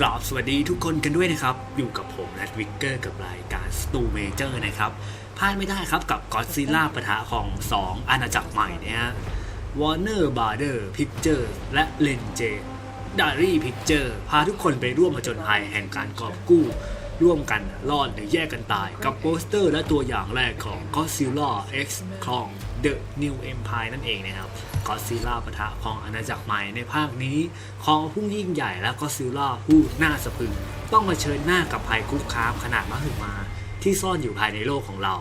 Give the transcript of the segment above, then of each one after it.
กราบสวัสดีทุกคนกันด้วยนะครับ อยู่กับผมแรดวิกเกอร์กับรายการสตูเมเจอร์นะครับพลาดไม่ได้ครับกับก็ d ซิล่าปะทะของ 2 อาณาจักรใหม่เนี่ยฮะ Warner b r o t h e r Pictures และ l e n j d a r y Picture พาทุกคนไปร่วมผจญภัยแห่งการกอบกู้ ร่วมกันรอดหรือแยกกันตาย กับโปสเตอร์และตัวอย่างแรกของ Godzilla X Kong The New Empire นั่นเองนะครับ Godzilla ปะทะของอาณาจักรใหม่ในภาคนี้ ของผู้ยิ่งใหญ่และ Godzilla ผู้น่าสะพรึง ต้องมาเชิญหน้ากับภัยคุกคามขนาดมหึมา ที่ซ่อนอยู่ภายในโลกของเรา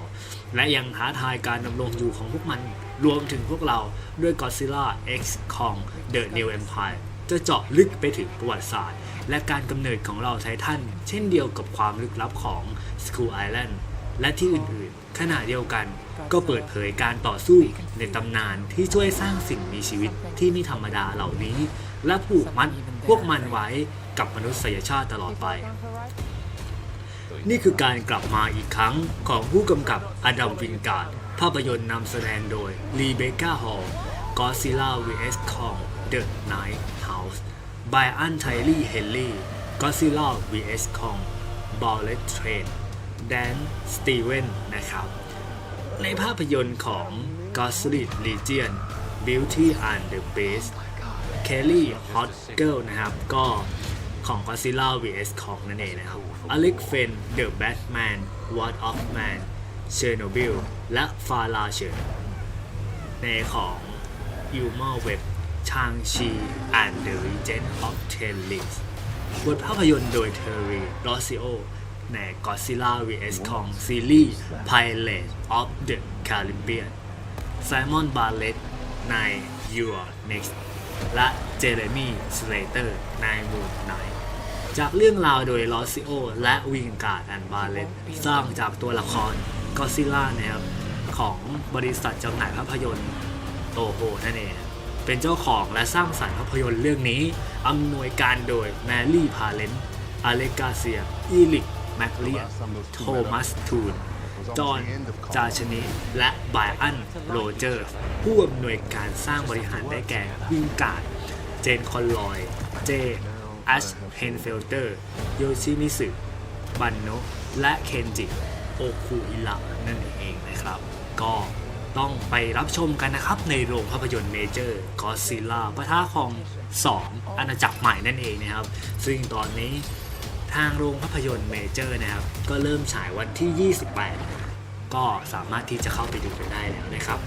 และยังท้าทายการดำรงอยู่ของพวกมันรวมถึงพวกเราด้วย Godzilla X Kong The New Empire จะเจาะลึกไปถึงประวัติศาสตร์ และการกำเนิดของเราไททันเช่นเดียวกับความลึกลับของ Skull Island และที่อื่นๆ ขณะเดียวกันก็เปิดเผยการต่อสู้ในตำนานที่ช่วยสร้างสิ่งมีชีวิตที่ไม่ธรรมดาเหล่านี้ และผูกมัดพวกมันไว้กับมนุษยชาติตลอดไป นี่คือการกลับมาอีกครั้งของผู้กำกับอดัมวินการ์ดภาพยนตร์นำแสดงโดยรีเบคก้าฮอล Godzilla vs Kong The Night House ไบอันไทลี่เฮนรี่ Godzilla vs Kong Bullet Train แดน สตีเวนนะครับ ในภาพยนตร์ของ Godzilla Legion Beauty and the Beast Kelly Hot Girl นะครับ ก็ของ Godzilla vs Kong นั่นเองนะครับ Alex Fen The Batman What of Man Chernobyl และ f a r a s h e ในของ u m a Web Chang-Chi and the Legend of Ten Rings บทภาพยนตร์โดย Terry Rossio ใน Godzilla vs Kong ซีรีส์ Pirate of the Caribbean Simon Bartlett ใน Your Next และเจเรมีสเลเตอร์ใน Moon Knight จากเรื่องราวโดยลอซิโอและวิงการ์ดแอนบาเลตสร้างจากตัวละครก็ซิล่านะครับของบริษัทจำหน่ายภาพยนตร์โตโฮนั่นเอง เป็นเจ้าของและสร้างสรรค์ภาพยนตร์เรื่องนี้อำนวยการโดยแมรี่พาเลนอเลกาเซีย อีลิก แมคเลียโทมัสทูนจอห์นจาชนิและไบรอันโรเจอร์ ผู้อำนวยการสร้างบริหารได้แก่วิงการ์ดเจนคอนลอย เจแอชเฮนเฟลเตอร์ โยชิมิสึบันโนและเคนจิ โอคุอิระนั่นเองนะครับ ก็ต้องไปรับชมกันนะครับ ในโรงภาพยนตร์เมเจอร์กอซิล่าปะทะของ 2 อาณาจักรใหม่นั่นเองนะครับ ซึ่งตอนนี้ ทางโรงภาพยนตร์เมเจอร์นะครับ ก็เริ่มฉายวันที่ 28 ก็สามารถที่จะเข้าไปดูกันได้แล้วนะครับ